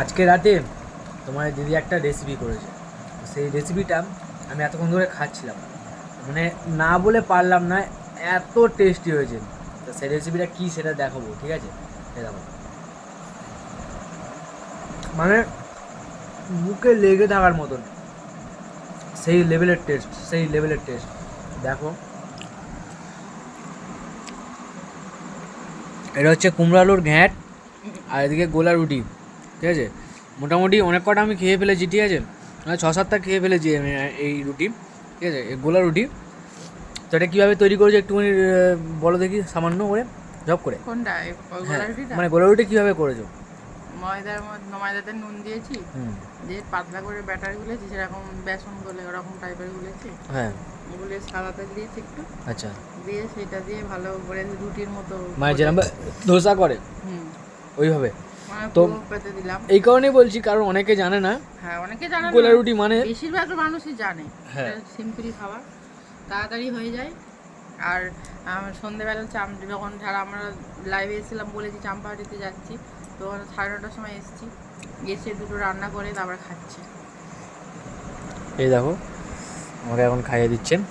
আজকে রাতে তোমার দিদি একটা রেসিপি করেছে। সেই রেসিপিটা আমি এতক্ষণ ধরে খাচ্ছিলাম। মানে না বলে পারলাম না, এত টেস্টি হয়েছে। তো সেই রেসিপিটা কী সেটা দেখাবো, ঠিক আছে? এই দেখো। মানে মুখে লেগে থাকার মতন। সেই লেভেলের টেস্ট সেই লেভেলের টেস্ট দেখো। এটা হচ্ছে কুমড়ো আলুর ঘ্যাঁট, আর এদিকে গোলা রুটি। ঠিক আছে? মোটামুটি অনেক কটা আমি খেয়ে ফেলেছি ঠিক আছে? মানে ছ সাতটা খেয়ে ফেলেছি এই রুটি ঠিক আছে? এই গোলা রুটি। তো এটা কীভাবে তৈরি করেছে একটুখানি বলো দেখি সামান্য করে জব করে। কোনটা? হ্যাঁ মানে গোলা রুটি কীভাবে করেছ? ময়দার মধ্যে ময়দাতে নুন দিয়েছি হুম। দিয়ে পাতলা করে ব্যাটার গুলেছি সেরকম বেসন গলে ওরকম টাইপের গুলেছি। হ্যাঁ। গুলে সাদা তেল দিয়েছি একটু। আচ্ছা। দিয়ে সেটা দিয়ে ভালো করে রুটির মতো মানে যেরকম ধোসা করে? হুম। ওইভাবে? তো- দিলাম। এই কারণেই বলছি কারণ অনেকে জানে না। হ্যাঁ অনেকে জানে গোলা রুটি মানে বেশিরভাগ মানুষই জানে। হ্যাঁ। সিম্পলি খাবার। তাড়াতাড়ি হয়ে যায়। আর সন্ধেবেলা চাম যখন যারা আমরা লাইভে এসেছিলাম বলেছি চাম্পাহাটিতে যাচ্ছি তো সাড়ে নটার সময় এসেছি। এসে দুটো রান্না করে তারপরে খাচ্ছি। এই দেখো আমাকে এখন খাইয়ে দিচ্ছেন।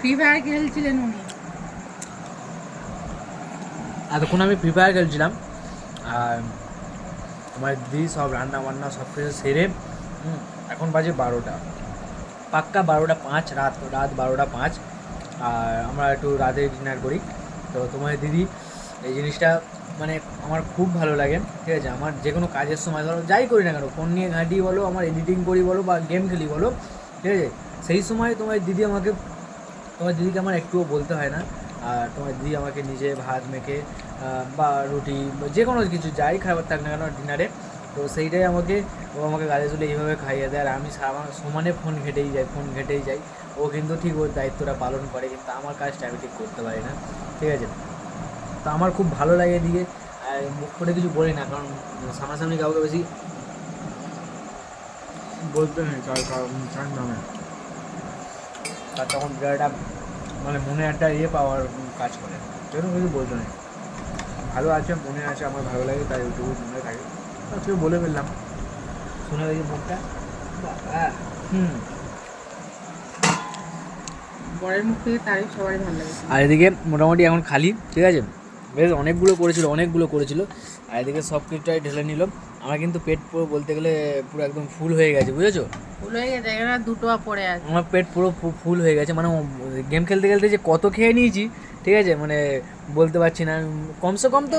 ফ্রি ফায়ার খেলছিলেন উনি। এতক্ষণ আমি ফ্রি ফায়ার খেলছিলাম। আর আমার দিদি সব রান্না বান্না সব কিছু সেরে এখন বাজে বারোটা। পাক্কা বারোটা পাঁচ, রাত রাত বারোটা পাঁচ। আর আমরা একটু রাতে ডিনার করি। তো তোমার দিদি, এই জিনিসটা মানে আমার খুব ভালো লাগে, ঠিক আছে? আমার যে কোনো কাজের সময়, ধরো যাই করি না কেন ফোন নিয়ে ঘাঁটি বলো, আমার এডিটিং করি বলো বা গেম খেলি বলো, ঠিক আছে? সেই সময় তোমার দিদি আমাকে, তোমার দিদিকে আমার একটুও বলতে হয় না। আর তোমার দিদি আমাকে নিজে ভাত মেখে বা রুটি যে কোনো কিছু যাই খাবার থাক না কেন ডিনারে। তো সেইটাই আমাকে ও আমাকে গাড়ি তুলে এইভাবে খাইয়ে দেয়। আর আমি সমানে ফোন ঘেটেই যাই ফোন ঘেটেই যাই। ও কিন্তু ঠিক ওর দায়িত্বটা পালন করে কিন্তু আমার কাজটা আমি ঠিক করতে পারি না। ঠিক আছে? তো আমার খুব ভালো লাগে এদিকে। মুখ করে কিছু বলি না কারণ সামনাসামনি কাউকে বেশি বলতে নেই কার কার তখন বিরাট একটা মানে মনে একটা ইয়ে পাওয়ার কাজ করে। সেরকম কিছু বলতে নেই ভালো আছে মনে আছে আমার ভালো লাগে তাই ওইটুকু মনে থাকে। আজকে বলে ফেললাম। শুনে দেখি মুখটা হুম। আর এদিকে মোটামুটি এখন খালি ঠিক আছে? বেশ অনেকগুলো করেছিল অনেকগুলো করেছিল। আর এদিকে সব কিছুটাই ঢেলে নিল। আমার কিন্তু পেট পুরো বলতে গেলে পুরো একদম ফুল হয়ে গেছে বুঝেছ? ফুল হয়ে গেছে এখানে দুটো পড়ে আছে। আমার পেট পুরো ফুল হয়ে গেছে মানে গেম খেলতে খেলতে যে কত খেয়ে নিয়েছি ঠিক আছে? মানে বলতে পারছি না কমসে কম তো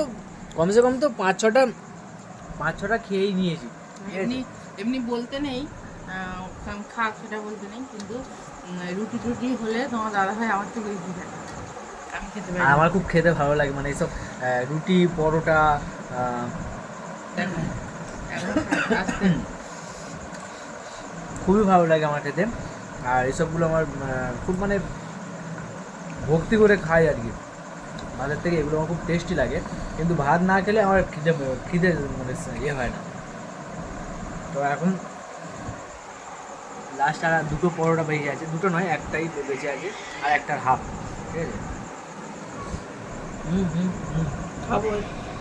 কমসে কম তো পাঁচ ছটা পাঁচ ছটা খেয়েই নিয়েছি এমনি এমনি বলতে নেই খাক সেটা বলতে নেই কিন্তু রুটি টুটি হলে তোমার দাদা ভাই আমার থেকে বেশি আমার খুব খেতে ভালো লাগে মানে এইসব রুটি পরোটা খুবই ভালো লাগে আমার খেতে। আর এসবগুলো আমার খুব মানে ভক্তি করে খাই আর কি। ভাতের থেকে এগুলো আমার খুব টেস্টি লাগে। কিন্তু ভাত না খেলে আমার খিদে খিদে মানে ইয়ে হয় না। তো এখন লাস্ট আর দুটো পরোটা বেঁচে আছে। দুটো নয়, একটাই বেঁচে আছে আর একটার হাফ ঠিক আছে? হুম হুম হুম। খাব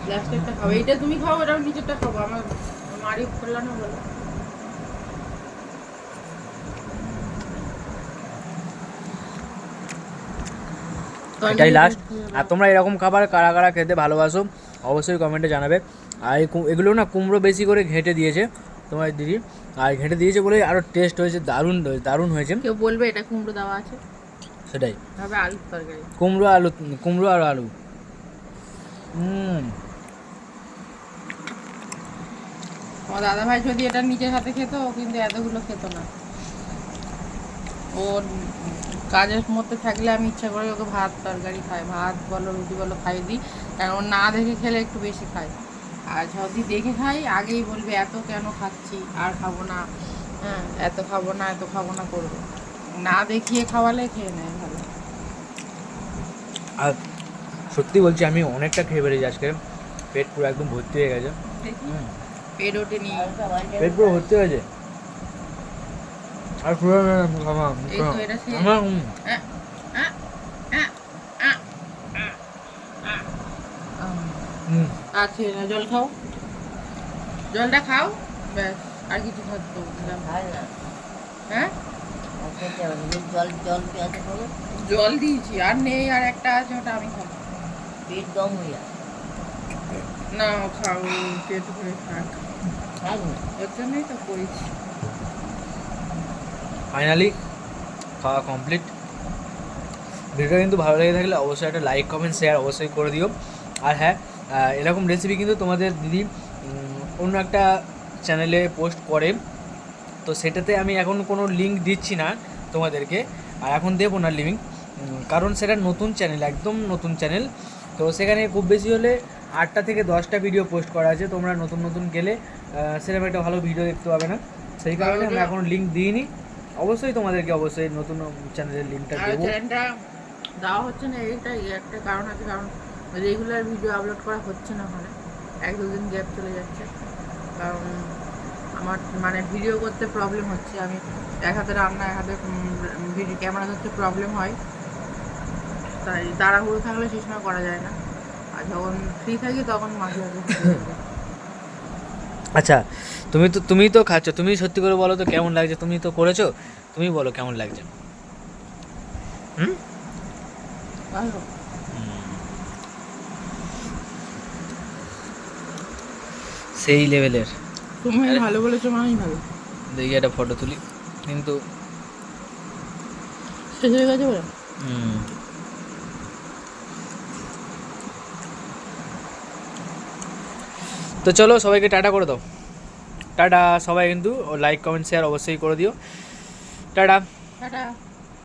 লাস্টেরটা খাব। এইটা তুমি খাও এটা নিচেরটা খাব। আমার মারি করলাম না বলো এটাই লাস্ট আর তোমরা এরকম খাবার কারা কারা খেতে ভালোবাসো অবশ্যই কমেন্টে জানাবে। আর এগুলো না কুমড়ো বেশি করে ঘেঁটে দিয়েছে তোমার দিদি। আর ঘেঁটে দিয়েছে বলে আরও টেস্ট হয়েছে দারুণ দারুণ হয়েছে। কেউ বলবে এটা কুমড়ো দেওয়া আছে? সেটাই। তবে আলুর তরকারি। কুমড়ো আলু কুমড়ো আর আলু। হুম। আমার দাদা ভাই যদি এটা নিজের হাতে খেত ও কিন্তু এতগুলো খেত না। ওর কাজের মধ্যে থাকলে আমি ইচ্ছা করে ওকে ভাত তরকারি খাই। ভাত বলো রুটি বলো খাই দিই। কারণ না দেখে খেলে একটু বেশি খায়। আর যদি দেখে খাই আগেই বলবে এত কেন খাচ্ছি? আর খাব না। হ্যাঁ এত খাব না এত খাব না করবে। না দেখিয়ে খাওয়ালে খেয়ে নেয় ভালো। আর সত্যি বলছি আমি অনেকটা খেয়ে বেরিয়েছি আজকে। পেট পুরো একদম ভর্তি হয়ে গেছে। হুম। পেট ওঠেনি পেট পুরো ভর্তি হয়েছে। আর পুরো। আমার না জল খাও। জলটা খাও ব্যাস আর কিছু খাচ্ছ না খাই না হ্যাঁ। জল জল জল দিয়েছি আর নেই আর একটা আছে ওটা আমি খাব। পেট দম হয়ে না খাও পেট ভরে থাক। ফাইনালি খাওয়া কমপ্লিট ভিডিওটা কিন্তু ভালো লেগে থাকলে অবশ্যই একটা লাইক কমেন্ট শেয়ার অবশ্যই করে দিও। আর হ্যাঁ এরকম রেসিপি কিন্তু তোমাদের দিদি অন্য একটা চ্যানেলে পোস্ট করে। তো সেটাতে আমি এখন কোনো লিঙ্ক দিচ্ছি না তোমাদেরকে। আর এখন দেবো না লিঙ্ক কারণ সেটা নতুন চ্যানেল একদম নতুন চ্যানেল তো সেখানে খুব বেশি হলে আটটা থেকে দশটা ভিডিও পোস্ট করা আছে তোমরা নতুন নতুন গেলে সেরকম একটা ভালো ভিডিও দেখতে পাবে না। সেই কারণে আমি এখন লিঙ্ক দিইনি। অবশ্যই তোমাদেরকে অবশ্যই নতুন চ্যানেলের লিঙ্কটা দেবো। দেওয়া হচ্ছে না এইটাই একটা কারণ আছে কারণ রেগুলার ভিডিও আপলোড করা হচ্ছে না ওখানে। এক দুদিন গ্যাপ চলে যাচ্ছে। কারণ আমার মানে ভিডিও করতে প্রবলেম হচ্ছে। আমি এক হাতে রান্না এক হাতে ভিডিও ক্যামেরা ধরতে প্রবলেম হয়। তাই তাড়াহুড়ো থাকলে সেই সময় করা যায় না। আর যখন ফ্রি থাকি তখন মাঝে মাঝে আচ্ছা তুমি তো তুমি তো খাচ্ছ তুমি সত্যি করে বলো তো কেমন লাগছে? তুমি তো করেছ? তুমি বলো কেমন লাগছে? হুম? সেই লেভেলের। তুমি ভালো বলেছ মানেই ভালো। দেখি একটা ফটো তুলি। কিন্তু শেষ হয়ে গেছে বলে? হুম। তো চলো সবাইকে টাটা করে দাও। টাটা, সবাই কিন্তু লাইক কমেন্ট শেয়ার অবশ্যই করে দিও। টাটা। টাটা।